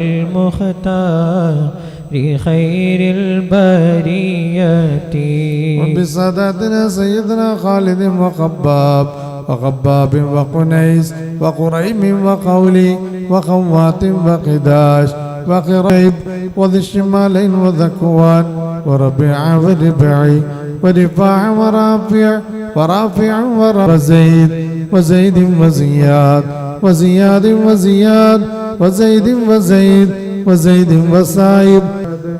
المختار خير البرية. وبساداتنا سيدنا خالد وخباب وخباب وقنيس وقريم وقولي وخوات وقداش وقريب وذي الشمالين وذكوان وربيع وربعي ورفاع ورافع ورافع ورافع وزيد وزيد وزياد وزياد وزياد وزيد وزيد وزيد وسايب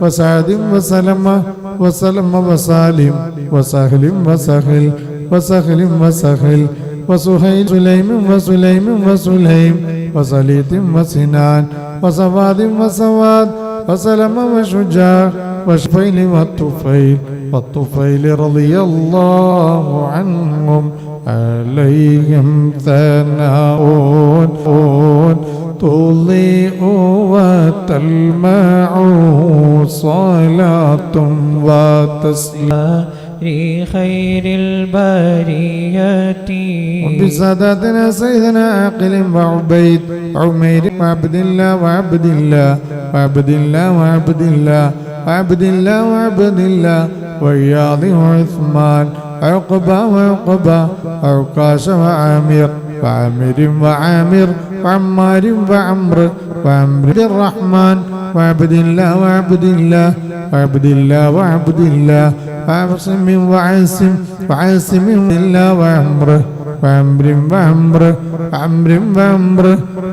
وسعد وسلمة وسلم وسالم وسهل وسهل وسهل وسهل وسهيل سليم وسليم وسليم وسليط وسنان وسواد وسواد وسلم وشجاع وشفيل والطفيل والطفيل رضي الله عنهم عليهم ثناء تضيء وتلمع صلاة وتسليم. خير البرية. بساداتنا سيدنا عاقل وعبيد عمير وعبد الله وعبد الله وعبد الله وعبد الله وعبد الله وعبد الله وإياض وعثمان عقبة وعقبة عكاش وعامر وعامر وعامر وعمار وعمر وعمر الرحمن وعبد الله وعبد الله وعبد الله وعبد الله وعاصم وعاصم وعاصم الله وعمره وعمر وعمر وعمر وعمر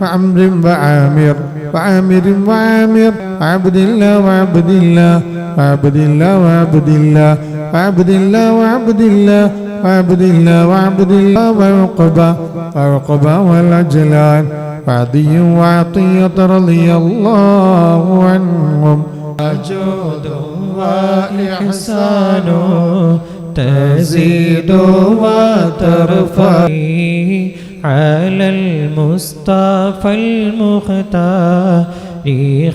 وعمر وعامر وعامر وعامر وعبد الله وعبد الله وعبد الله وعبد الله وعبد الله وعبد الله وعبد الله وعبد الله وعقبة وعقبة والعجلان وعدي وعطية رضي الله عنهم. جود وإحسان تزيد وترفع. على المصطفى المختار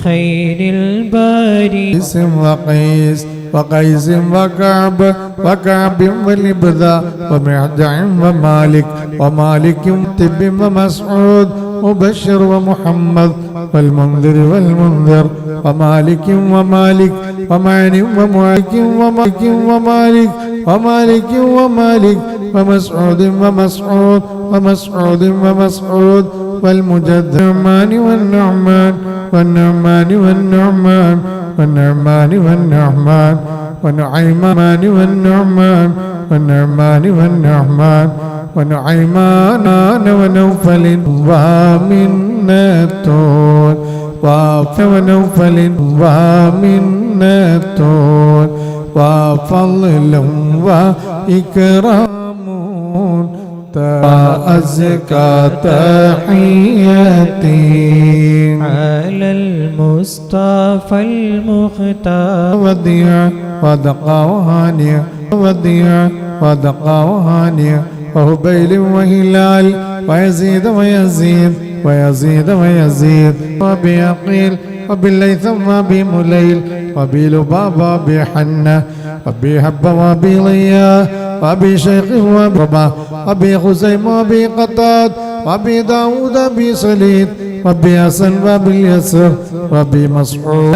خير البرية قيس وقيس وقيس وكعب وكعب ولبذا ومعدع ومالك ومالك تب ومسعود وبشر ومحمد والمنذر والمنذر ومالك ومالك ومان ومالك ومالك ومالك ومالك ومالك ومسعود ومسعود ومسعود ومسعود والمجد النعمان والنعمان والنعمان والنعمان والنعمان والنعمان ونعيمان والنعمان والنعمان والنعمان ونعيمان ونوفل ومنة وف ونوفل ومنة وفضل وإكرام أزكى تحياتي على المصطفى المختار. وديع ودقى وهانية وديع ودقى وهانية وهبيل وهلال ويزيد ويزيد ويزيد ويزيد. وبيقيل وبالليثم وبمليل. وبلبابة بحنة وبهب وبليا وأبي شيخ وبابا أبي خزيمة وأبي قطاد وأبي داود أبي سليط وأبي حسن وأبي اليسر وأبي مسعود.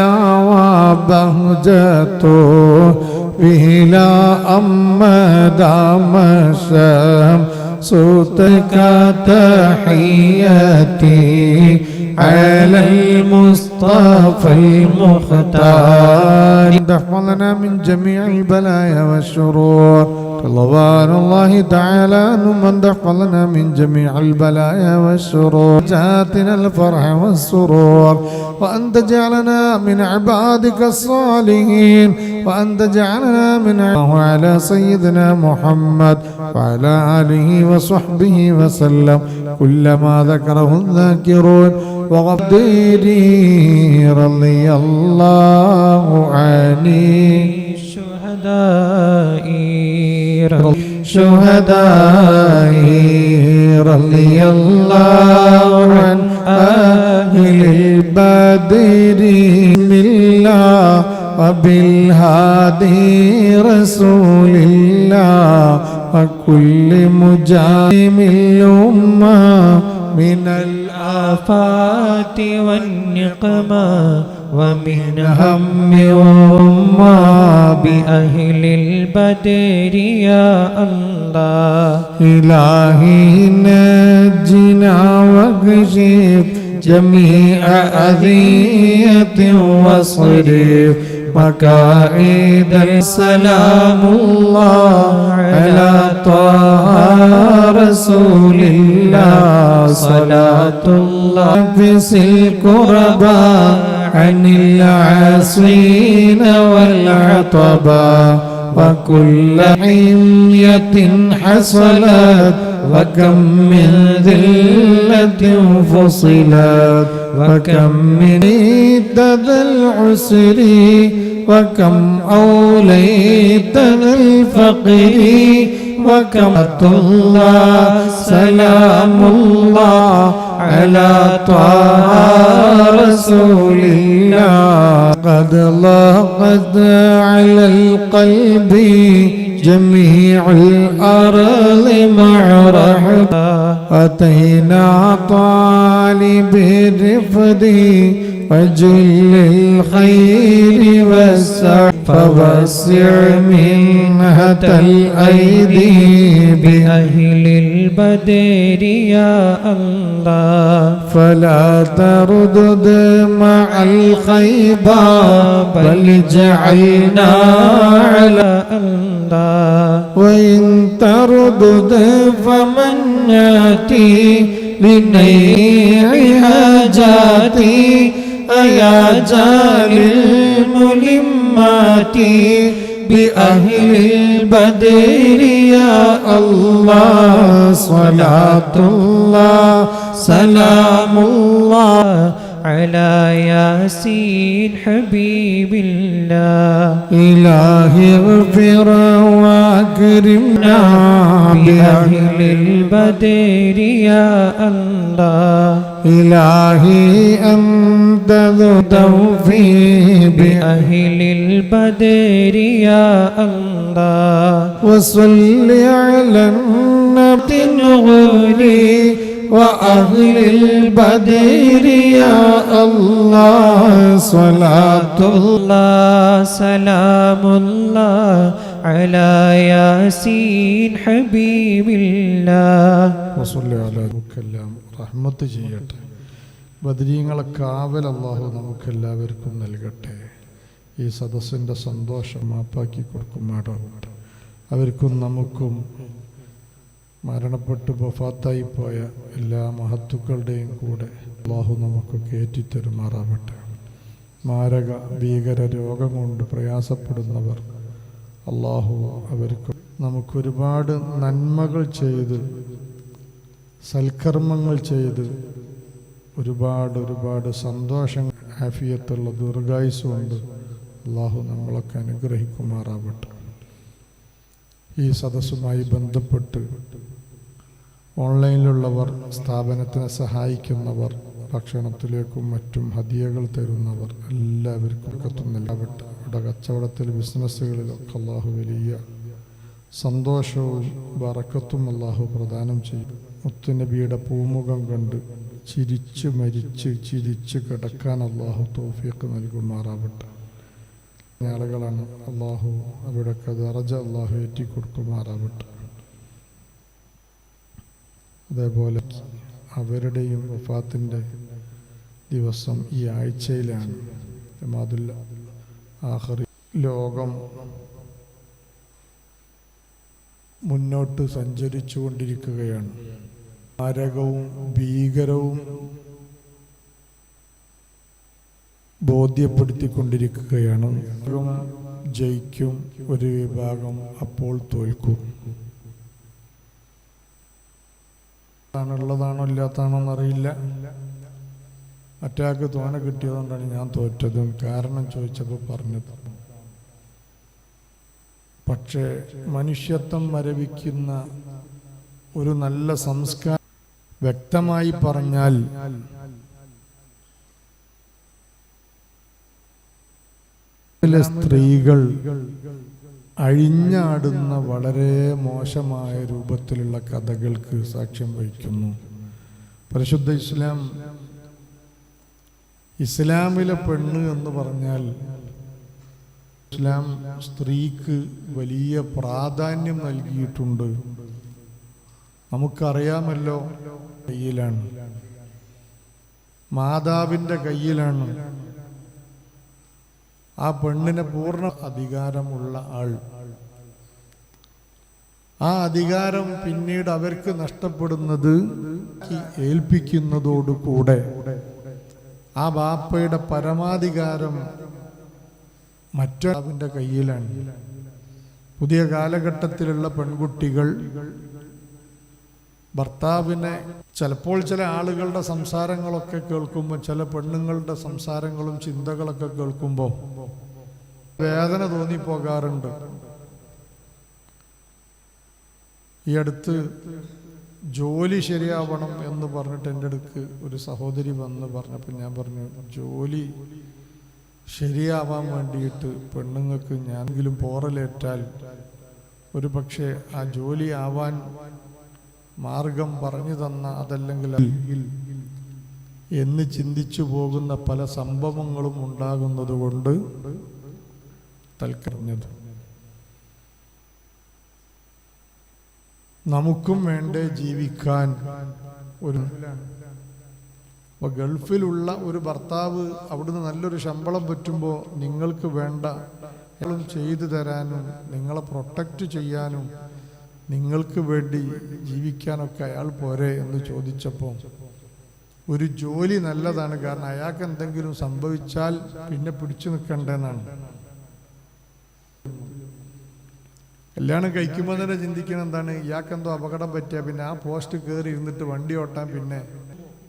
وبهجته إلى أمد الشام صوتك تحياتي على المصطفى المختار. دفع لنا من جميع البلايا والشرور. رضوان الله تعالى من تحفظنا من جميع البلايا والشرور جاتنا الفرح والسرور. وأن تجعلنا من عبادك الصالحين. وأن تجعلنا من على سيدنا محمد وعلى آله وصحبه وسلم. كلما ذكره الذاكرون وغفديري رضي الله شهداء رضي الله عن أهل البدر بسم الله وبالهادي رسول الله وكل مجاهم الأمة من الآفات والنقمة ومن هم وما بأهل البدر يا الله إلهي نجنا واكشف جميع أذية واصرف مكائد السلام الله على طه رسول الله صلاة الله نفس الكربى عن العاصين والعطبى وكل حمية حصلت وكم من ذلة فصلت وكم من ذا العسر وكم أوليت ذا الفقر وكم الله سلام الله على طه رسول الله قد لاقت على القلب جميع الأرض مع رحبة أتينا طالب الرفد وجل الخير والسعر فوسع منهة الأيدي بأهل البدر يا الله. فلا تردد مع الخيبة بل جعلنا على الله. وإن تردد فمن يأتي لنيع حاجاتي أيا جال الملمات بأهل البدر يا الله صلاة الله سلام الله. على ياسين حبيب الله. إلهي اغفر واكرمنا بأهل البدر يا الله. إلهي أنت ذو توفيق. بأهل البدر يا الله. وصل على النبي الغولي وأهل البدر يا الله صلاة الله سلام الله على ياسين حبيب الله വസുല്ലി അലാ നമുക്കെല്ലാം റഹ്മത്ത് ചെയ്യട്ടെ ബദരീങ്ങളെ കാവൽ അള്ളാഹു നമുക്കെല്ലാവർക്കും നൽകട്ടെ ഈ സദസ്സിൻ്റെ സന്തോഷം മാപ്പാക്കി കൊടുക്കുമാറാവട്ടെ അവർക്കും നമുക്കും മരണപ്പെട്ട് വഫാത്തായി പോയ എല്ലാ മഹത്തുക്കളുടെയും കൂടെ അള്ളാഹു നമുക്കൊക്കെ ഏറ്റിത്തരുമാറാവട്ടെ മാരക ഭീകര രോഗം കൊണ്ട് പ്രയാസപ്പെടുന്നവർ അള്ളാഹു അവർക്ക് നമുക്കൊരുപാട് നന്മകൾ ചെയ്ത് സൽക്കർമ്മങ്ങൾ ചെയ്ത് ഒരുപാട് ഒരുപാട് സന്തോഷം ഹാഫിയത്തുള്ള ദീർഘായുസുകൊണ്ട് അള്ളാഹു നമ്മളൊക്കെ അനുഗ്രഹിക്കുമാറാവട്ടെ. ഈ സദസ്സുമായി ബന്ധപ്പെട്ട് ഓൺലൈനിലുള്ളവർ സ്ഥാപനത്തിനെ സഹായിക്കുന്നവർ ഭക്ഷണത്തിലേക്കും മറ്റും ഹദിയകൾ തരുന്നവർ എല്ലാവർക്കും കത്തുന്നില്ലാവട്ടെ ഇവിടെ കച്ചവടത്തിൽ ബിസിനസ്സുകളിലൊക്കെ അള്ളാഹു വലിയ സന്തോഷവും വറക്കത്തും അള്ളാഹു പ്രദാനം ചെയ്യും. മുത്തുനബിയുടെ പൂമുഖം കണ്ട് ചിരിച്ച് മരിച്ച് ചിരിച്ച് കിടക്കാൻ അള്ളാഹു തോഫിയൊക്കെ നൽകുമാറാവട്ടെ. ആളുകളാണ് അള്ളാഹു അവിടെയൊക്കെ ദറജ അള്ളാഹു ഏറ്റിക്കൊടുക്കുമാറാവട്ടെ. അതേപോലെ അവരുടെയും വഫാത്തിന്റെ ദിവസം ഈ ആഴ്ചയിലാണ്. ജമാതുല്ല ആഹറി ലോകം മുന്നോട്ട് സഞ്ചരിച്ചു കൊണ്ടിരിക്കുകയാണ് ഭീകരവും ബോധ്യപ്പെടുത്തിക്കൊണ്ടിരിക്കുകയാണ്. ജയിക്കും ഒരു വിഭാഗം അപ്പോൾ തോൽക്കും. ആണുള്ളതാണോ ഇല്ലാത്താണോ എന്നറിയില്ല. അറ്റാക്ക് തോന കിട്ടിയതുകൊണ്ടാണ് ഞാൻ തോറ്റതും. കാരണം ചോദിച്ചപ്പോൾ പറഞ്ഞത്. പക്ഷേ മനുഷ്യത്വം മരവിക്കുന്ന ഒരു നല്ല സംസ്കാരം വ്യക്തമായി പറഞ്ഞാൽ ചില സ്ത്രീകൾ അഴിഞ്ഞാടുന്ന വളരെ മോശമായ രൂപത്തിലുള്ള കഥകൾക്ക് സാക്ഷ്യം വഹിക്കുന്നു. പരിശുദ്ധ ഇസ്ലാം ഇസ്ലാമിലെ പെണ്ണ് എന്ന് പറഞ്ഞാൽ ഇസ്ലാം സ്ത്രീക്ക് വലിയ പ്രാധാന്യം നൽകിയിട്ടുണ്ട്. നമുക്കറിയാമല്ലോ കയ്യിലാണ്. മാതാവിന്റെ കയ്യിലാണ് ആ പെണ്ണിന് പൂർണ അധികാരമുള്ള ആൾ. ആ അധികാരം പിന്നീട് അവർക്ക് നഷ്ടപ്പെടുന്നത് ഏൽപ്പിക്കുന്നതോടുകൂടെ ആ ബാപ്പയുടെ പരമാധികാരം മറ്റൊരാവിന്റെ കയ്യിലാണ്. പുതിയ കാലഘട്ടത്തിലുള്ള പെൺകുട്ടികൾ ഭർത്താവിനെ ചിലപ്പോൾ ചില ആളുകളുടെ സംസാരങ്ങളൊക്കെ കേൾക്കുമ്പോൾ ചില പെണ്ണുങ്ങളുടെ സംസാരങ്ങളും ചിന്തകളൊക്കെ കേൾക്കുമ്പോൾ വേദന തോന്നിപ്പോകാറുണ്ട്. ഈ അടുത്ത് ജോലി ശരിയാവണം എന്ന് പറഞ്ഞിട്ട് എന്റെ അടുക്ക് ഒരു സഹോദരി വന്ന് പറഞ്ഞപ്പോൾ ഞാൻ പറഞ്ഞു ജോലി ശരിയാവാൻ വേണ്ടിയിട്ട് പെണ്ണുങ്ങൾക്ക് ഞാനെങ്കിലും പോറലേറ്റാൽ ഒരു പക്ഷേ ആ ജോലി ആവാൻ മാർഗം പറഞ്ഞു തന്ന അതല്ലെങ്കിൽ എന്ന് ചിന്തിച്ചു പോകുന്ന പല സംഭവങ്ങളും ഉണ്ടാകുന്നത് കൊണ്ട് തൽക്കറിഞ്ഞത് നമുക്കും വേണ്ടേ ജീവിക്കാൻ. ഒരു അപ്പോൾ ഗൾഫിലുള്ള ഒരു ഭർത്താവ് അവിടുന്ന് നല്ലൊരു ശമ്പളം പറ്റുമ്പോൾ നിങ്ങൾക്ക് വേണ്ട. ചെയ്തു തരാനും നിങ്ങളെ പ്രൊട്ടക്റ്റ് ചെയ്യാനും നിങ്ങൾക്ക് വേണ്ടി ജീവിക്കാനൊക്കെ അയാൾ പോരെ എന്ന് ചോദിച്ചപ്പോൾ ഒരു ജോലി നല്ലതാണ് കാരണം അയാൾക്ക് എന്തെങ്കിലും സംഭവിച്ചാൽ പിന്നെ പിടിച്ചു നിൽക്കണ്ടെന്നാണ്. കല്യാണം കഴിക്കുമ്പോൾ തന്നെ ചിന്തിക്കണം എന്താണ്? ഇയാൾക്ക് എന്തോ അപകടം പറ്റിയ പിന്നെ ആ പോസ്റ്റ് കയറി ഇരുന്നിട്ട് വണ്ടി ഓട്ടാൻ പിന്നെ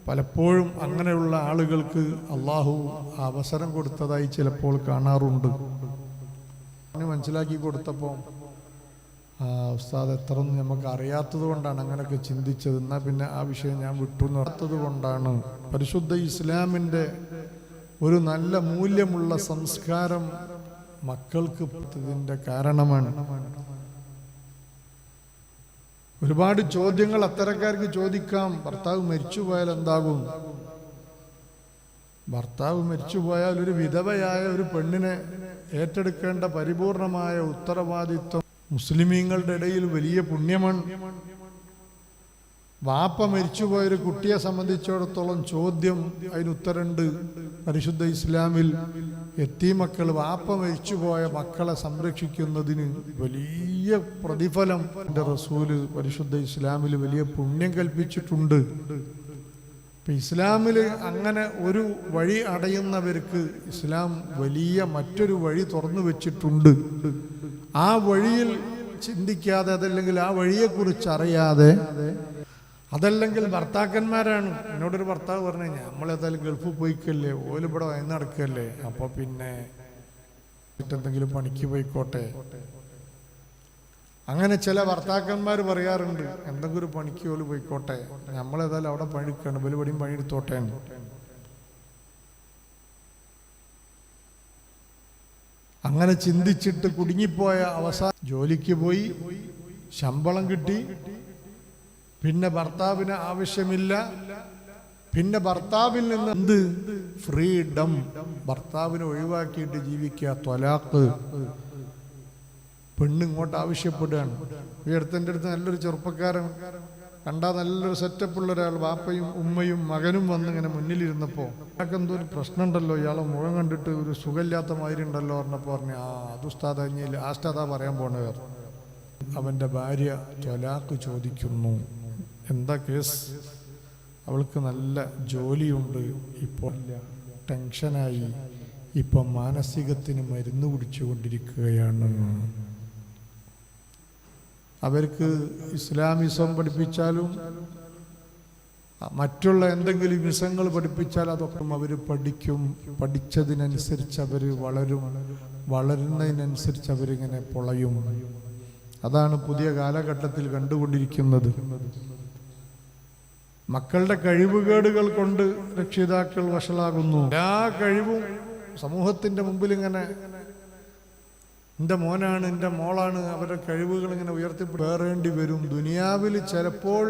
പലപ്പോഴും അങ്ങനെയുള്ള ആളുകൾക്ക് അള്ളാഹു അവസരം കൊടുത്തതായി ചിലപ്പോൾ കാണാറുണ്ട്. മനസ്സിലാക്കി കൊടുത്തപ്പോൾ ഉസ്താദ് എത്രയൊന്നും നമുക്ക് അറിയാത്തത് കൊണ്ടാണ് അങ്ങനെയൊക്കെ ചിന്തിച്ചത്. എന്നാൽ പിന്നെ ആ വിഷയം ഞാൻ വിട്ടു നിർത്തത് കൊണ്ടാണ്. പരിശുദ്ധ ഇസ്ലാമിന്റെ ഒരു നല്ല മൂല്യമുള്ള സംസ്കാരം മക്കൾക്ക് ഇതിന്റെ കാരണമാണ്. ഒരുപാട് ചോദ്യങ്ങൾ അത്തരക്കാർക്ക് ചോദിക്കാം. ഭർത്താവ് മരിച്ചു പോയാൽ എന്താകും? ഭർത്താവ് മരിച്ചു പോയാൽ ഒരു വിധവയായ ഒരു പെണ്ണിനെ ഏറ്റെടുക്കേണ്ട പരിപൂർണമായ ഉത്തരവാദിത്വം മുസ്ലിമീങ്ങളുടെ ഇടയിൽ വലിയ പുണ്യമാണ്. വാപ്പ മരിച്ചുപോയൊരു കുട്ടിയെ സംബന്ധിച്ചിടത്തോളം ചോദ്യം അതിന് ഉത്തരണ്ട് പരിശുദ്ധ ഇസ്ലാമിൽ എത്തിമക്കൾ വാപ്പ മരിച്ചുപോയ മക്കളെ സംരക്ഷിക്കുന്നതിന് വലിയ പ്രതിഫലം. എന്റെ റസൂൽ പരിശുദ്ധ ഇസ്ലാമിൽ വലിയ പുണ്യം കൽപ്പിച്ചിട്ടുണ്ട്. ഇപ്പൊ ഇസ്ലാമിൽ അങ്ങനെ ഒരു വഴി അടയുന്നവർക്ക് ഇസ്ലാം വലിയ മറ്റൊരു വഴി തുറന്നു വെച്ചിട്ടുണ്ട്. ആ വഴിയിൽ ചിന്തിക്കാതെ അതല്ലെങ്കിൽ ആ വഴിയെക്കുറിച്ച് അറിയാതെ അതല്ലെങ്കിൽ ഭർത്താക്കന്മാരാണ്. എന്നോടൊരു ഭർത്താവ് പറഞ്ഞു നമ്മളേതായാലും ഗൾഫിൽ പോയിക്കല്ലേ ഓലിവിടെ വയന്ന് നടക്കല്ലേ അപ്പോൾ പിന്നെ എന്തെങ്കിലും പണിക്ക് പോയിക്കോട്ടെ. അങ്ങനെ ചില ഭർത്താക്കന്മാർ പറയാറുണ്ട് എന്തെങ്കിലും ഒരു പണിക്ക് പോലും പോയിക്കോട്ടെ നമ്മളേതായാലും അവിടെ പണിക്കാണ് ബലിപടിയും പണിയെടുത്തോട്ടെ. അങ്ങനെ ചിന്തിച്ചിട്ട് കുടുങ്ങിപ്പോയ അവസാന ജോലിക്ക് പോയി ശമ്പളം കിട്ടി പിന്നെ ഭർത്താവിന് ആവശ്യമില്ല പിന്നെ ഭർത്താവിൽ നിന്ന് എന്ത്? ഫ്രീഡം. ഭർത്താവിനെ ഒഴിവാക്കിയിട്ട് ജീവിക്കുക ത്വലാക്ക് പെണ്ണ് ഇങ്ങോട്ട് ആവശ്യപ്പെടുകയാണ്. ഈ അടുത്തെന്റെ അടുത്ത് നല്ലൊരു ചെറുപ്പക്കാരൻ കണ്ടാൽ നല്ലൊരു സെറ്റപ്പ് ഉള്ള ഒരാൾ വാപ്പയും ഉമ്മയും മകനും വന്ന് ഇങ്ങനെ മുന്നിലിരുന്നപ്പോൾ എന്തോ ഒരു പ്രശ്നമുണ്ടല്ലോ. ഇയാളെ മുഖം കണ്ടിട്ട് ഒരു സുഖമില്ലാത്ത മാതിരി ഉണ്ടല്ലോ പറഞ്ഞപ്പോൾ പറഞ്ഞു ആ അത് ഉസ്താദ് ആസ്താദാ പറയാൻ പോണവർ അവന്റെ ഭാര്യ ചൊലാക്ക് ചോദിക്കുന്നു എന്താ കേസ്? അവൾക്ക് നല്ല ജോലിയുണ്ട് ഇപ്പോൾ ടെൻഷനായി ഇപ്പം മാനസികത്തിന് മരുന്ന് കുടിച്ചുകൊണ്ടിരിക്കുകയാണ്. അവർക്ക് ഇസ്ലാമിസം പഠിപ്പിച്ചാലും മറ്റുള്ള എന്തെങ്കിലും വിസങ്ങൾ പഠിപ്പിച്ചാൽ അതൊക്കെ അവർ പഠിക്കും. പഠിച്ചതിനനുസരിച്ച് അവർ വളരും. വളരുന്നതിനനുസരിച്ച് അവരിങ്ങനെ പൊളയും. അതാണ് പുതിയ കാലഘട്ടത്തിൽ കണ്ടുകൊണ്ടിരിക്കുന്നത്. മക്കളുടെ കഴിവുകേടുകൾ കൊണ്ട് രക്ഷിതാക്കൾ വഷളാകുന്നു. എല്ലാ കഴിവും സമൂഹത്തിന്റെ മുമ്പിൽ ഇങ്ങനെ എന്റെ മോനാണ് എന്റെ മോളാണ് അവരുടെ കഴിവുകൾ ഇങ്ങനെ ഉയർത്തി പേറേണ്ടി വരും. ദുനിയാവിൽ ചിലപ്പോൾ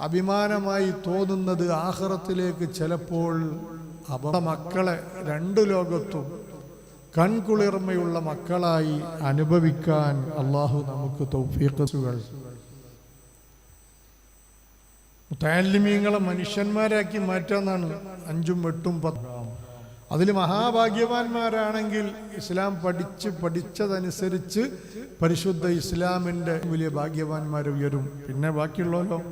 അഭിമാനമായി തോന്നുന്നത് ആഹ്റത്തിലേക്ക് ചിലപ്പോൾ അവ മക്കളെ രണ്ടു ലോകത്തും കൺകുളിർമയുള്ള മക്കളായി അനുഭവിക്കാൻ അള്ളാഹു നമുക്ക് തൗഫീഖസുകൾ മുത്താലിമീങ്ങളെ മനുഷ്യന്മാരാക്കി മാറ്റാന്നാണ് അഞ്ചും എട്ടും പത്തും അതിൽ മഹാഭാഗ്യവാന്മാരാണെങ്കിൽ ഇസ്ലാം പഠിച്ച് പഠിച്ചതനുസരിച്ച് പരിശുദ്ധ ഇസ്ലാമിന്റെ വലിയ ഭാഗ്യവാന്മാർ ഉയരും. പിന്നെ ബാക്കിയുള്ളവരോ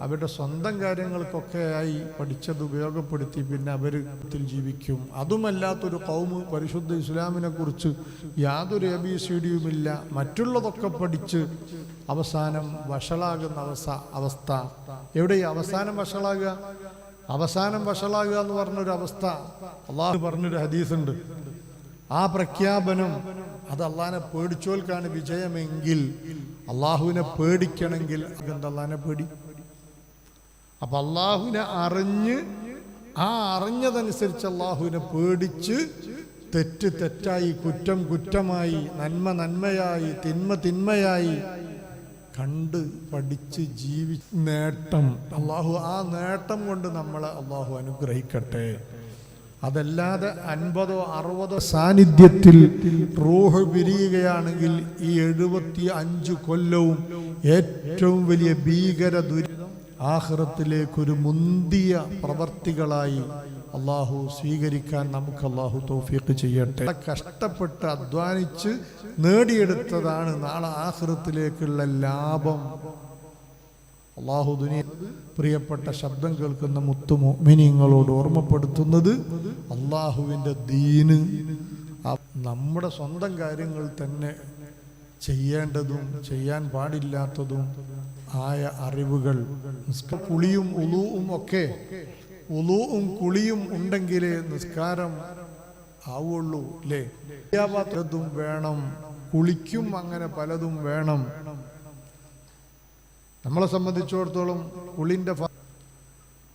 അവരുടെ സ്വന്തം കാര്യങ്ങൾക്കൊക്കെയായി പഠിച്ചത് ഉപയോഗപ്പെടുത്തി പിന്നെ അവർ ജീവിക്കും. അതുമല്ലാത്തൊരു കൗമ് പരിശുദ്ധ ഇസ്ലാമിനെ കുറിച്ച് യാതൊരു എ ബി സി മറ്റുള്ളതൊക്കെ പഠിച്ച് അവസാനം വഷളാകുന്ന അവസ്ഥ അവസ്ഥ. എവിടെ അവസാനം വഷളാകുക? അവസാനം വഷളാകുക എന്ന് പറഞ്ഞൊരു അവസ്ഥ. അള്ളാഹു പറഞ്ഞൊരു ഹദീസുണ്ട്. ആ പ്രഖ്യാപനം അത് അള്ളാഹിനെ പേടിച്ചോൽക്കാണ് വിജയമെങ്കിൽ അള്ളാഹുവിനെ പേടിക്കണമെങ്കിൽ എന്താ അള്ളാഹിനെ പേടി? അപ്പൊ അള്ളാഹുവിനെ അറിഞ്ഞ് ആ അറിഞ്ഞതനുസരിച്ച് അള്ളാഹുവിനെ പേടിച്ച് തെറ്റ് തെറ്റായി കുറ്റം കുറ്റമായി നന്മ നന്മയായി തിന്മ തിന്മയായി കണ്ട് പഠിച്ച് ജീവി നേട്ടം. അള്ളാഹു ആ നേട്ടം കൊണ്ട് നമ്മളെ അള്ളാഹു അനുഗ്രഹിക്കട്ടെ. അതല്ലാതെ അൻപതോ അറുപതോ സാന്നിധ്യത്തിൽ റൂഹ് വിരിയുകയാണെങ്കിൽ ഈ എഴുപത്തി അഞ്ച് കൊല്ലവും ഏറ്റവും വലിയ ഭീകര ദുരിതം ആഹ്റത്തിലേക്കൊരു മുന്തിയ പ്രവർത്തികളായി അള്ളാഹു സ്വീകരിക്കാൻ നമുക്ക് അള്ളാഹു തൗഫീഖ് ചെയ്യട്ടെ. കഷ്ടപ്പെട്ട് അധ്വാനിച്ച് നേടിയെടുത്തതാണ് നാളെ ആഹ്റത്തിലേക്കുള്ള ലാഭം. അള്ളാഹു ദുനിയ പ്രിയപ്പെട്ട ശബ്ദം കേൾക്കുന്ന മുത്തു മോമിനിങ്ങളോട് ഓർമ്മപ്പെടുത്തുന്നത് അള്ളാഹുവിന്റെ ദീന്. നമ്മുടെ സ്വന്തം കാര്യങ്ങൾ തന്നെ ചെയ്യേണ്ടതും ചെയ്യാൻ പാടില്ലാത്തതും ആയ അറിവുകൾ. കുളിയും ഉളുവും ഒക്കെ ഉളുവും കുളിയും ഉണ്ടെങ്കിലേ നിസ്കാരം ആവുള്ളൂ അല്ലേ പലതും വേണം കുളിക്കും അങ്ങനെ പലതും വേണം. നമ്മളെ സംബന്ധിച്ചിടത്തോളം കുളിന്റെ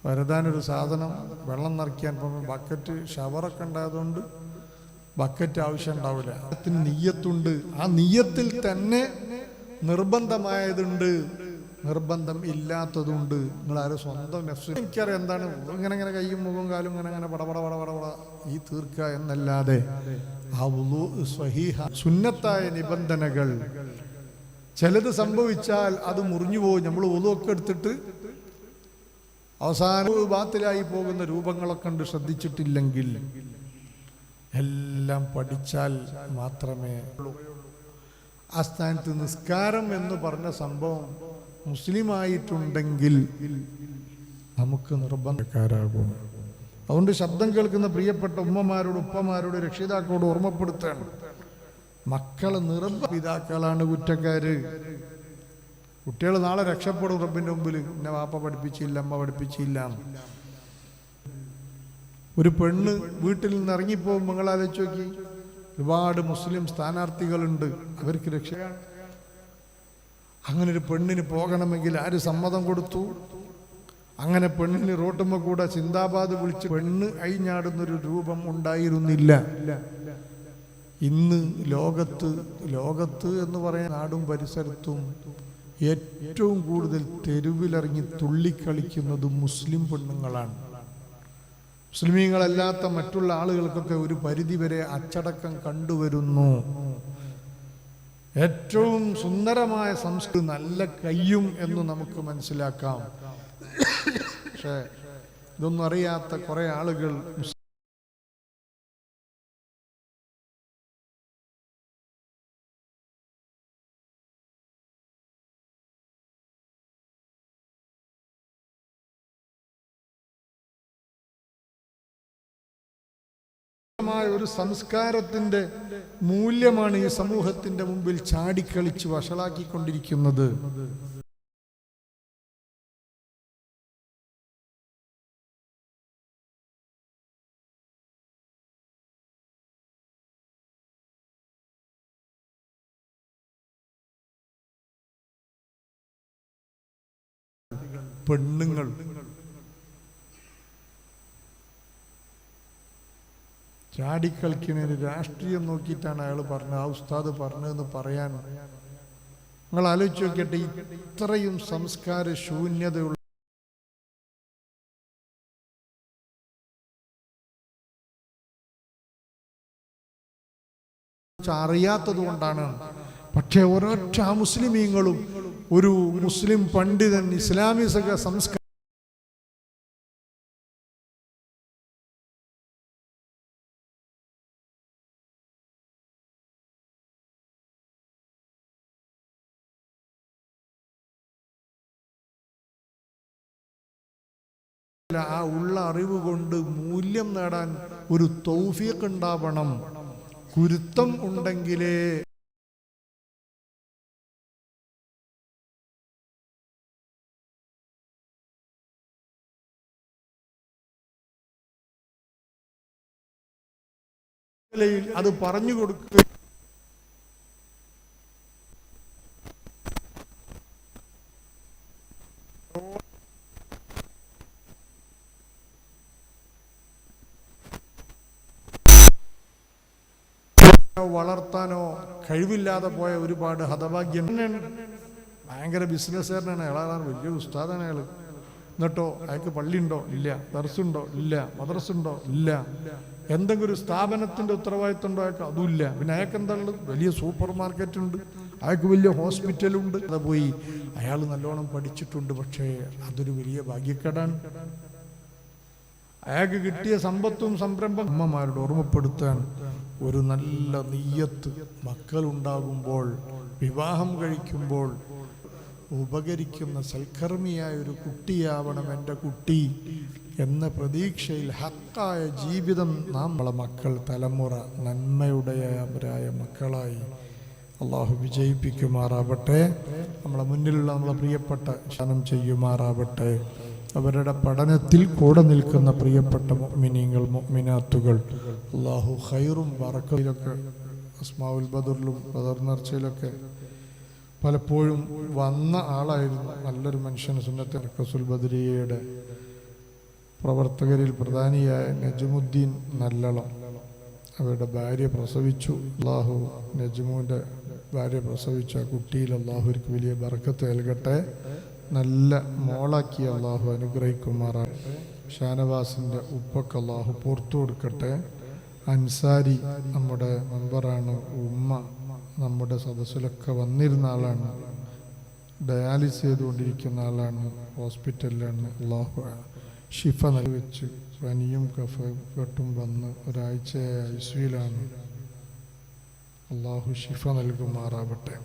വരതാനൊരു സാധനം വെള്ളം നിറയ്ക്കാൻ പോകുമ്പോൾ ബക്കറ്റ് ഷവറൊക്കെ ഉണ്ടായതുകൊണ്ട് ബക്കറ്റ് ആവശ്യം ഉണ്ടാവില്ല. അതിന് നീയത്തുണ്ട് ആ നീയത്തിൽ തന്നെ നിർബന്ധമായതുണ്ട്. നിർബന്ധം ഇല്ലാത്തതുകൊണ്ട് നിങ്ങൾ ആരും സ്വന്തം നെഫ്സ് എനിക്കറിയാം എന്താണ് ഇങ്ങനെ ഇങ്ങനെ കയ്യും മുഖവും കാലും ഇങ്ങനെ ഇങ്ങനെ പടപട പട പട പട ഈ തീർക്കുക എന്നല്ലാതെ സുന്നത്തായ നിബന്ധനകൾ. ചിലത് സംഭവിച്ചാൽ അത് മുറിഞ്ഞു പോകും. നമ്മൾ ഒതുവൊക്കെ എടുത്തിട്ട് അവസാനം ബാത്തിലായി പോകുന്ന രൂപങ്ങളൊക്കെ കണ്ട് ശ്രദ്ധിച്ചിട്ടില്ലെങ്കിൽ എല്ലാം പഠിച്ചാൽ മാത്രമേ ആ സ്ഥാനത്ത് നിസ്കാരം എന്ന് പറഞ്ഞ സംഭവം മുസ്ലിമായിട്ടുണ്ടെങ്കിൽ നമുക്ക് നിർബന്ധക്കാരാകും. അതുകൊണ്ട് ശബ്ദം കേൾക്കുന്ന പ്രിയപ്പെട്ട ഉമ്മമാരോട് ഉപ്പമാരോട് രക്ഷിതാക്കളോട് ഓർമ്മപ്പെടുത്താണ്. മക്കളെ നിർബ പിതാക്കളാണ് കുറ്റക്കാര്. കുട്ടികൾ നാളെ രക്ഷപ്പെടും റബ്ബിന്റെ മുമ്പിൽ എന്നെ വാപ്പ പഠിപ്പിച്ചില്ല അമ്മ പഠിപ്പിച്ചില്ല. ഒരു പെണ്ണ് വീട്ടിൽ നിന്ന് ഇറങ്ങിപ്പോകും നിങ്ങൾ നോക്കി ഒരുപാട് മുസ്ലിം സ്ഥാനാർത്ഥികളുണ്ട്. അവർക്ക് രക്ഷ അങ്ങനെ ഒരു പെണ്ണിന് പോകണമെങ്കിൽ ആര് സമ്മതം കൊടുത്തു? അങ്ങനെ പെണ്ണിന് റോട്ടുമ്മ കൂടെ ചിന്താബാദ് വിളിച്ച് പെണ്ണ് അഴിഞ്ഞാടുന്നൊരു രൂപം ഉണ്ടായിരുന്നില്ല. ഇന്ന് ലോകത്ത് ലോകത്ത് എന്ന് പറയാൻ നാടും പരിസരത്തും ഏറ്റവും കൂടുതൽ തെരുവിലിറങ്ങി തുള്ളിക്കളിക്കുന്നത് മുസ്ലിം പെണ്ണുങ്ങളാണ്. മുസ്ലിമീങ്ങളല്ലാത്ത മറ്റുള്ള ആളുകൾക്കൊക്കെ ഒരു പരിധിവരെ അച്ചടക്കം കണ്ടുവരുന്നു. ഏറ്റവും സുന്ദരമായ സംസ്കൃതി നല്ല കയ്യും എന്ന് നമുക്ക് മനസ്സിലാക്കാം. പക്ഷേ ഇതൊന്നും അറിയാത്ത കുറെ ആളുകൾ മുസ് ഒരു സംസ്കാരത്തിന്റെ മൂല്യമാണ് ഈ സമൂഹത്തിന്റെ മുമ്പിൽ ചാടിക്കളിച്ച് വഷളാക്കിക്കൊണ്ടിരിക്കുന്നത്. പെണ്ണുങ്ങൾ ചാടിക്കളിക്കുന്നത് രാഷ്ട്രീയം നോക്കിയിട്ടാണ് അയാൾ പറഞ്ഞത്. ആ ഉസ്താദ് പറഞ്ഞതെന്ന് പറയാൻ നിങ്ങൾ ആലോചിച്ച് നോക്കട്ടെ ഇത്രയും സംസ്കാര ശൂന്യതയുള്ള അറിയാത്തത് കൊണ്ടാണ്. പക്ഷേ ഒരൊറ്റ മുസ്ലിമീങ്ങളും ഒരു മുസ്ലിം പണ്ഡിതൻ ഇസ്ലാമിക സംസ്കാരം ആ ഉള്ള അറിവ് കൊണ്ട് മൂല്യം നേടാൻ ഒരു തൗഫീഖ് ഉണ്ടാവണം. കുരുത്തം ഉണ്ടെങ്കിലേ അത് പറഞ്ഞു കൊടുക്കുക വളർത്താനോ കഴിവില്ലാതെ പോയ ഒരുപാട് ഹതഭാഗ്യം. ഭയങ്കര ബിസിനസ്സുകാരനാണ്. അയാളാണ് വലിയ ഉസ്താദാണ് അയാൾ എന്നിട്ടോ അയാൾക്ക് പള്ളിയുണ്ടോ? ഇല്ല. ദർസുണ്ടോ? ഇല്ല. മദ്രസുണ്ടോ? ഇല്ല. എന്തെങ്കിലും ഒരു സ്ഥാപനത്തിന്റെ ഉത്തരവാദിത്വം ഉണ്ടോ അയാൾക്ക് അതുമില്ല പിന്നെ അയാൾക്ക് എന്താ ഉള്ളത്? വലിയ സൂപ്പർ മാർക്കറ്റ് ഉണ്ട് അയാൾക്ക് വലിയ ഹോസ്പിറ്റലുണ്ട്. അത് പോയി അയാൾ നല്ലോണം പഠിച്ചിട്ടുണ്ട്. പക്ഷേ അതൊരു വലിയ ഭാഗ്യക്കേടാണ്. അയാൾക്ക് കിട്ടിയ സമ്പത്തും സംരംഭം അമ്മമാരോട് ഓർമ്മപ്പെടുത്താൻ ഒരു നല്ല നീയത്ത് മക്കളുണ്ടാകുമ്പോൾ വിവാഹം കഴിക്കുമ്പോൾ ഉപകരിക്കുന്ന സൽക്കർമ്മിയായ ഒരു കുട്ടിയാവണം എന്റെ കുട്ടി എന്ന പ്രതീക്ഷയിൽ ഹക്കായ ജീവിതം നമ്മളെ മക്കൾ തലമുറ നന്മയുടെയവരായ മക്കളായി അള്ളാഹു വിജയിപ്പിക്കുമാറാവട്ടെ. നമ്മളെ മുന്നിലുള്ള നമ്മളെ പ്രിയപ്പെട്ട ശനം ചെയ്യുമാറാവട്ടെ. അവരുടെ പഠനത്തിൽ കൂടെ നിൽക്കുന്ന പ്രിയപ്പെട്ട മിനിങ്ങൾ മിനാത്തുകൾ അള്ളാഹു ഖൈറും വറക്കയിലൊക്കെ അസ്മാവുൽ ബദറിലും ബദർ നേർച്ചയിലൊക്കെ പലപ്പോഴും വന്ന ആളായിരുന്നു നല്ലൊരു മനുഷ്യൻ സുന്നത്തെ റക്കസുൽ ബദരിയയുടെ പ്രവർത്തകരിൽ പ്രധാനിയായ നജമുദ്ദീൻ നല്ലളം. അവരുടെ ഭാര്യ പ്രസവിച്ചു. അള്ളാഹു നജ്മുവിന്റെ ഭാര്യ പ്രസവിച്ച കുട്ടിയിൽ അള്ളാഹുർക്ക് വലിയ ബർക്കത്ത് നൽകട്ടെ. നല്ല മോളാക്കി അള്ളാഹു അനുഗ്രഹിക്കുമാറാകട്ടെ. ഷാനവാസിന്റെ ഉപ്പക്ക് അള്ളാഹു പുറത്തു കൊടുക്കട്ടെ. അൻസാരി നമ്മുടെ മെമ്പറാണ് ഉമ്മ നമ്മുടെ സദസ്സിലൊക്കെ വന്നിരുന്ന ആളാണ് ഡയാലിസിസ് ചെയ്തുകൊണ്ടിരിക്കുന്ന ആളാണ് ഹോസ്പിറ്റലിലാണ് അള്ളാഹു ഷിഫ നൽകിവെച്ച് പനിയും കഫ കെട്ടും വന്ന് ഒരാഴ്ച ഐസിയിലാണ്. അള്ളാഹു ഷിഫ നൽകുമാറാവട്ടെ.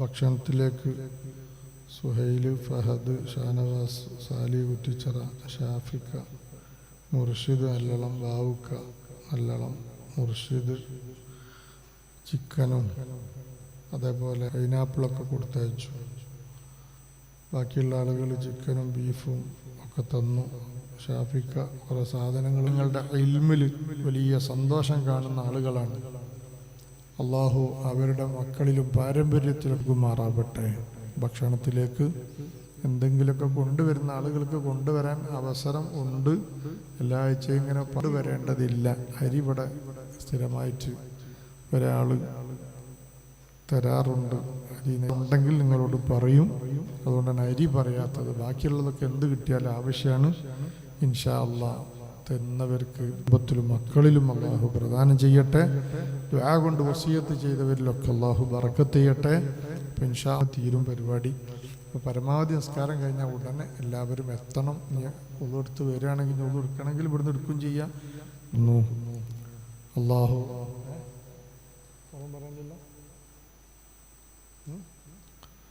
ഭക്ഷണത്തിലേക്ക് സുഹൈൽ ഫഹദ് ഷാനവാസ് സാലി കുറ്റിച്ചറ ഷാഫിക്ക മുർഷിദ് അല്ലളം വാവുക്ക അല്ലളം മുർഷിദ് ചിക്കനും അതേപോലെ പൈനാപ്പിളൊക്കെ കൊടുത്തയച്ചു. ബാക്കിയുള്ള ആളുകൾ ചിക്കനും ബീഫും ഒക്കെ തന്നു. ഷാഫിക്ക കുറേ സാധനങ്ങൾ നിങ്ങളുടെ ഇൽമിൽ വലിയ സന്തോഷം കാണുന്ന ആളുകളാണ്. അള്ളാഹു അവരുടെ മക്കളിലും പാരമ്പര്യത്തിലും മാറാവട്ടെ ഭക്ഷണത്തിലേക്ക് എന്തെങ്കിലുമൊക്കെ കൊണ്ടുവരുന്ന ആളുകൾക്ക് കൊണ്ടുവരാൻ അവസരം ഉണ്ട്. എല്ലാ ആഴ്ചയും ഇങ്ങനെ പടുവരേണ്ടതില്ല അരി ഇവിടെ സ്ഥിരമായിട്ട് ഒരാൾ തരാറുണ്ട്. അരി ഉണ്ടെങ്കിൽ നിങ്ങളോട് പറയും. അതുകൊണ്ടാണ് അരി പറയാത്തത്. ബാക്കിയുള്ളതൊക്കെ എന്ത് കിട്ടിയാലും ആവശ്യമാണ് ഇൻഷാ അള്ളാ തന്നവർക്ക് കുടുംബത്തിലും മക്കളിലും അള്ളാഹു പ്രദാനം ചെയ്യട്ടെ. ദ്വാ കൊണ്ട് വസീയത്ത് ചെയ്തവരിലൊക്കെ അള്ളാഹു ബറക്കത്ത് ചെയ്യട്ടെ. അപ്പം ഇൻഷാ തീരും പരിപാടി. അപ്പോൾ പരമാവധി നിസ്കാരം കഴിഞ്ഞാൽ ഉടനെ എല്ലാവരും എത്തണം. ഇനി ഉള്ളെടുത്ത് വരികയാണെങ്കിൽ ഉള്ളു എടുക്കണമെങ്കിൽ ഇവിടുന്ന് എടുക്കുകയും ചെയ്യാം. അള്ളാഹു.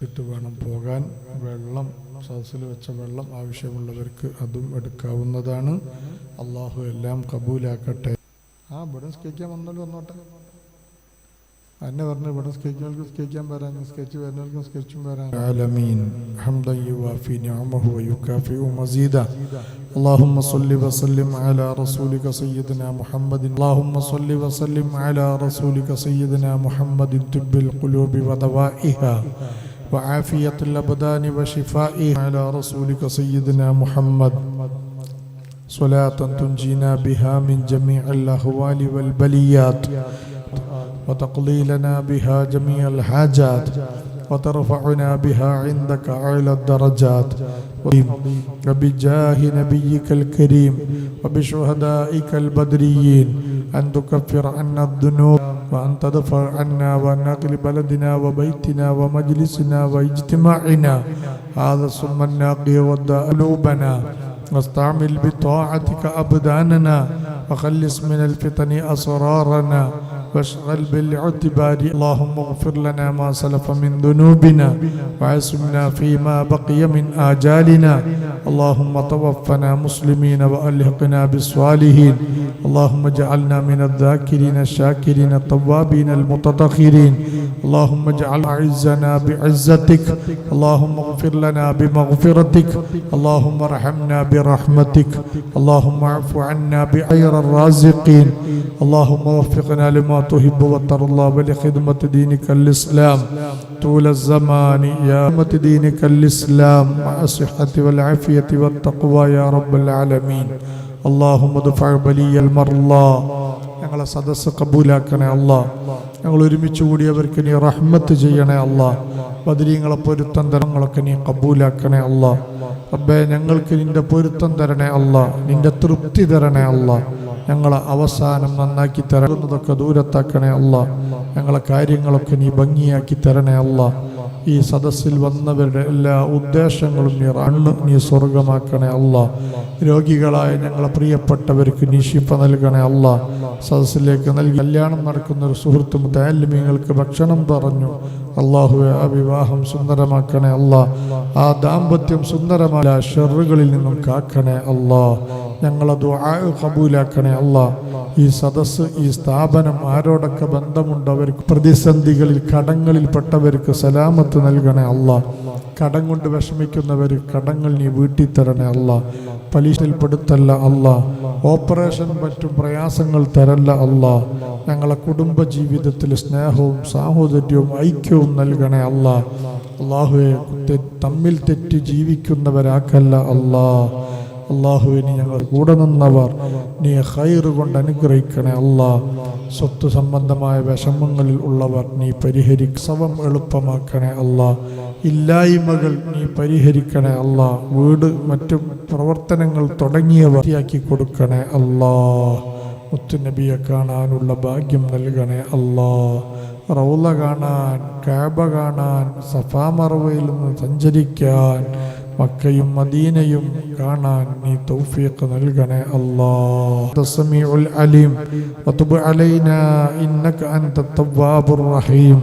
ഇട്ട് വേണം പോകാൻ. വെള്ളം സദസ്സിൽ വെച്ച വെള്ളം ആവശ്യമുള്ളവർക്ക് അതും എടുക്കാവുന്നതാണ്. അള്ളാഹു എല്ലാം കബൂലാക്കട്ടെ. ആ ഇവിടെ സ്കേക്കാൻ വന്നാലും വന്നോട്ടെ. എന്നെ പറഞ്ഞു ഇവിടെ സ്കെച്ചുകൾക്ക് സ്കെച്ചാൻ വരാൻ സ്കെച്ച് വരുന്നവർക്കും സ്കെച്ചും വരാൻ ആലമീൻ ഹംദൻ യുവാഫി നിഅമഹു വയുകാഫിഉ മസീദ اللهم صل وسلم على رسولك سيدنا محمد اللهم صل وسلم على رسولك سيدنا محمد طب القلوب ودوائها وعافية الأبدان وشفائها على رسولك سيدنا محمد صلاة تنجينا بها من جميع الأهوال والبليات وتقضي لنا بها جميع الحاجات وترفعنا بها عندك أعلى الدرجات. وبجاه نبيك الكريم وبشهدائك البدريين أن تكفر عنا الذنوب وأن تدفع عنا وأن نقل بلدنا وبيتنا ومجلسنا واجتماعنا. هذا ثم الناقي وداء قلوبنا واستعمل بطاعتك أبداننا وخلص من الفتن أسرارنا. واشغل بالاعتبار اللهم اغفر لنا ما سلف من ذنوبنا وعصمنا فيما بقي من آجالنا. اللهم توفنا مسلمين وألحقنا بالصالحين. اللهم اجعلنا من الذاكرين الشاكرين التوابين المتطهرين. اللهم اجعل أعزنا بعزتك. اللهم اغفر لنا بمغفرتك. اللهم ارحمنا برحمتك. اللهم اعف عنا بخير الرازقين. اللهم وفقنا لما تحب وترضى ولخدمة دينك الإسلام طول الزمان يا أمة دينك الإسلام مع الصحة والعافية والتقوى يا رب العالمين اللهم ادفع بلي المرضى ഞങ്ങളെ സദസ്സ് കബൂലാക്കണേ അല്ല ഞങ്ങൾ ഒരുമിച്ച് കൂടിയവർക്ക് നീ റഹ്മത്ത് ചെയ്യണേ അല്ല ബദരീങ്ങളെ പൊരുത്തം തരങ്ങളൊക്കെ നീ കബൂലാക്കണേ അല്ല റബ്ബേ ഞങ്ങൾക്ക് നിന്റെ പൊരുത്തം തരണേ അല്ല നിന്റെ തൃപ്തി തരണേ അല്ല ഞങ്ങളെ അവസാനം നന്നാക്കി തരുന്നതൊക്കെ ദൂരത്താക്കണേ അല്ല. ഞങ്ങളെ കാര്യങ്ങളൊക്കെ നീ ഭംഗിയാക്കി തരണേ അല്ല. ഈ സദസ്സിൽ വന്നവരുടെ എല്ലാ ഉദ്ദേശങ്ങളും നീ അണ്ണ് നീ സ്വർഗമാക്കണേ അല്ല. രോഗികളായ ഞങ്ങളെ പ്രിയപ്പെട്ടവർക്ക് നീ ശിഫ നൽകണേ അല്ല. സദസ്സിലേക്ക് നൽകി കല്യാണം നടക്കുന്ന ഒരു സുഹൃത്തും താലിമ്യങ്ങൾക്ക് ഭക്ഷണം പറഞ്ഞു. അള്ളാഹുവെ ആ വിവാഹം സുന്ദരമാക്കണേ അല്ല. ആ ദാമ്പത്യം സുന്ദരമായ ഷെറുകളിൽ നിന്നും കാക്കണേ അല്ലാ. ഞങ്ങളെ ദുആ ഖബൂലാക്കണേ അല്ല. ഈ സദസ്സ് ഈ സ്ഥാപനം ആരോടൊക്കെ ബന്ധമുണ്ട് അവർക്ക് പ്രതിസന്ധികളിൽ കടങ്ങളിൽപ്പെട്ടവർക്ക് സലാമത്ത് നൽകണേ അല്ല. കടം കൊണ്ട് വിഷമിക്കുന്നവർ കടങ്ങൾ നീ വീട്ടി തരണേ അല്ല. പലിശയിൽപ്പെടുത്തല്ല അല്ല. ഓപ്പറേഷൻ മറ്റും പ്രയാസങ്ങൾ തരല്ല അല്ല. ഞങ്ങളെ കുടുംബ ജീവിതത്തിൽ സ്നേഹവും സാഹോദര്യവും ഐക്യവും നൽകണേ അല്ല. അള്ളാഹുവെ തമ്മിൽ തെറ്റി ജീവിക്കുന്നവരാക്കല്ല അല്ലാ. അള്ളാഹുവിന് ഞങ്ങൾ കൂടെ നിന്നവർ നീ ഹൈർ കൊണ്ട് അനുഗ്രഹിക്കണേ അല്ലാ. സ്വത്ത് സംബന്ധമായ വിഷമങ്ങളിൽ ഉള്ളവർ നീ പരിഹരിക്കവം എളുപ്പമാക്കണേ അല്ലാ. ഇല്ലായ്മകൾ നീ പരിഹരിക്കണേ അല്ലാ. വീട് മറ്റു പ്രവർത്തനങ്ങൾ തുടങ്ങിയവ വൃത്തിയാക്കി കൊടുക്കണേ അല്ലാ. മുത്തുനബിയെ കാണാനുള്ള ഭാഗ്യം നൽകണേ അല്ലാ. റൗല കാണാൻ കാബ കാണാൻ സഫാമറവയിൽ നിന്ന് സഞ്ചരിക്കാൻ മക്കയും മദീനയും കാണാൻ നീ തൗഫീഖ് നൽകണേ അല്ലാഹ് സമീഉൽ അലീം വതുബ് അലൈനാ ഇന്നക അൻത തവ്വാബുർ റഹീം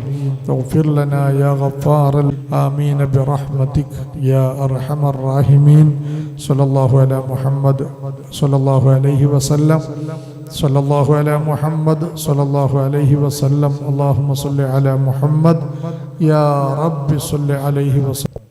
اغفر لنا يا غفار آمين برحمتك يا أرحم الراحمين صلى الله على محمد صلى الله عليه وسلم صلى الله على محمد صلى الله عليه وسلم اللهم صل على محمد يا رب صل عليه وسلم